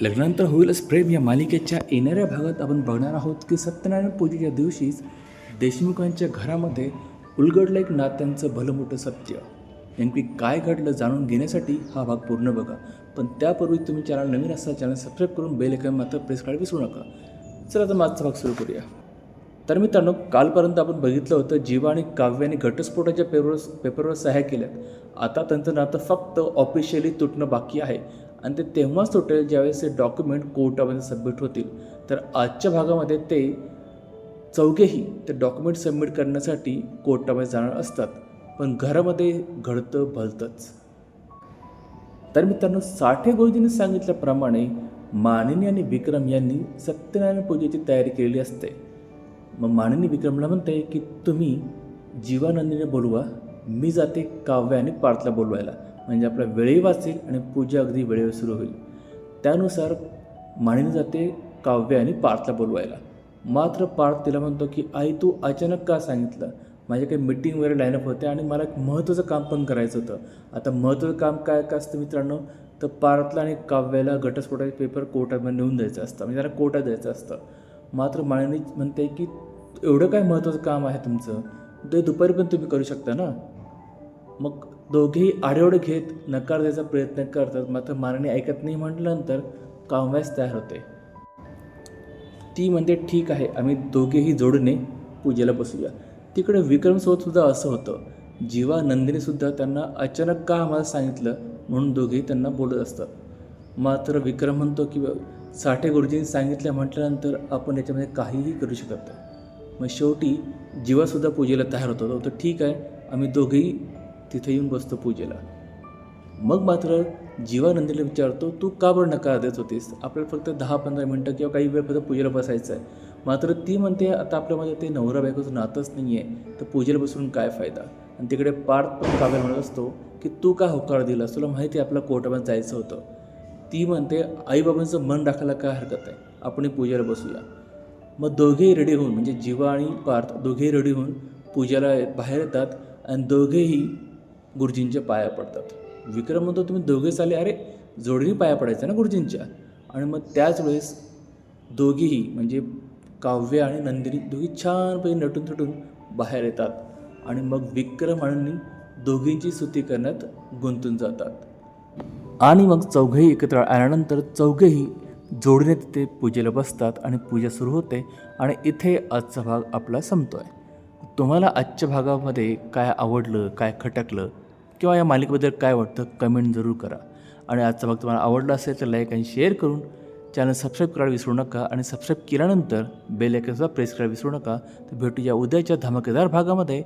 लग्नानंतर होईलच प्रेम. या मालिकेच्या येणाऱ्या भागात आपण बघणार आहोत की सत्यनारायण पूजेच्या दिवशीच देशमुखांच्या घरामध्ये उलगडलं एक नात्यांचं भलं मोठं सत्य. नेमकी काय घडलं जाणून घेण्यासाठी हा भाग पूर्ण बघा. पण त्यापूर्वी तुम्ही चॅनल नवीन असता चॅनल सबस्क्राईब करून बेल ऐकून मात्र प्रेस काढ विसरू नका. चला आता मागचा भाग सुरू करूया. तर मित्रांनो कालपर्यंत आपण बघितलं होतं जीवा आणि काव्याने घटस्फोटाच्या पेपरवर पेपरवर सह्या केल्यात. आता त्यांचं नातं फक्त ऑफिशियली तुटणं बाकी आहे. आणि ते तेव्हाच तुटेल ज्यावेळेस ते डॉक्युमेंट कोर्टामध्ये सबमिट होतील. तर आजच्या भागामध्ये ते चौघेही ते डॉक्युमेंट सबमिट करण्यासाठी कोर्टामध्ये जाणार असतात. पण घरामध्ये घडतं भलतंच. तर मित्रांनो साठे गुरुजींनी सांगितल्याप्रमाणे मानिनी आणि विक्रम यांनी सत्यनारायण पूजेची तयारी केलेली असते. मग मानिनी विक्रमला म्हणते की तुम्ही जीवानंदीने बोलवा मी जाते काव्य आणि पार्थला बोलवायला. म्हणजे आपला वेळही वाचेल आणि पूजा अगदी वेळेवर सुरू होईल. त्यानुसार मानिनी जाते काव्य आणि पार्थला बोलवायला. मात्र पार्थ तिला म्हणतो की आई तू अचानक का सांगितलं? माझ्या काही मीटिंग वगैरे लाईनअप होते आणि मला एक महत्त्वाचं काम पण करायचं होतं. आता महत्त्वाचं काम काय काय असतं मित्रांनो? तर पार्थला आणि काव्याला घटस्फोटाचे पेपर कोर्टामध्ये नेऊन द्यायचं असतं. म्हणजे त्याला कोर्टात द्यायचं असतं. मात्र माळिनी म्हणते की एवढं काय महत्त्वाचं काम आहे तुमचं? ते दुपारी पण तुम्ही करू शकता ना? मग दोघेही आडेवडे घेत नकार द्यायचा प्रयत्न करतात मात्र मारणी ऐकत नाही म्हटल्यानंतर काव्यास तयार होते. ती म्हणते ठीक आहे आम्ही दोघेही जोडीने पूजेला बसूया. तिकडे विक्रमसोबत सुद्धा असं होतं. जीवा नंदिनीसुद्धा त्यांना अचानक का आम्हाला सांगितलं म्हणून दोघेही त्यांना बोलत असतात. मात्र विक्रम म्हणतो की साठे गुरुजींनी सांगितलं म्हटल्यानंतर आपण याच्यामध्ये काहीही करू शकत नाही. मग शेवटी जीवासुद्धा पूजेला तयार होतो. तर ठीक आहे आम्ही दोघेही तिथे येऊन बसतो पूजेला. मग मात्र जीवानंदीला विचारतो तू का बरं नकार देत होतीस? आपल्याला फक्त दहा पंधरा मिनटं किंवा काही वेळ फक्त पूजेला बसायचं आहे मात्र ती म्हणते आता आपल्यामध्ये ते नवरा बायकोचं नातंच नाही आहे तर पूजेला बसून काय फायदा? आणि तिकडे पार्थ पण काव्य म्हणत असतो की तू का होकार दिलास? तुला माहिती आहे आपल्या कोर्टामध्ये जायचं होतं. ती म्हणते आईबाबांचं मन राखायला काय हरकत आहे? आपण पूजेला बसूया. मग दोघेही रेडी होऊन म्हणजे जीवा आणि पार्थ दोघेही रेडी होऊन पूजेला बाहेर येतात आणि दोघेही गुरुजींच्या पाया पडतात. विक्रम म्हणतो तुम्ही दोघे चाले अरे जोडीने पाया पडायचा ना गुरुजींच्या. आणि मग त्याच वेळेस दोघीही म्हणजे काव्य आणि नंदिनी दोघी छानपैकी नटून थटून बाहेर येतात. आणि मग विक्रम आणि दोघींची स्तुती करण्यात गुंतून जातात. आणि मग चौघेही एकत्र आल्यानंतर चौघेही जोडीने तिथे पूजेला बसतात आणि पूजा सुरू होते आणि इथे आजचा भाग आपला संपतो आहे तुम्हाला आजच्या भागामध्ये काय आवडलं काय खटकलं किंवा या मालिकेबद्दल काय वाटतं कमेंट जरूर करा. आणि आजचा भाग तुम्हाला आवडला असेल तर लाईक आणि शेअर करून चॅनल सबस्क्राईब करायला विसरू नका आणि सबस्क्राईब केल्यानंतर बेल आयकनसुद्धा प्रेस करायला विसरू नका. तर भेटूया उद्याच्या धमाकेदार भागामध्ये.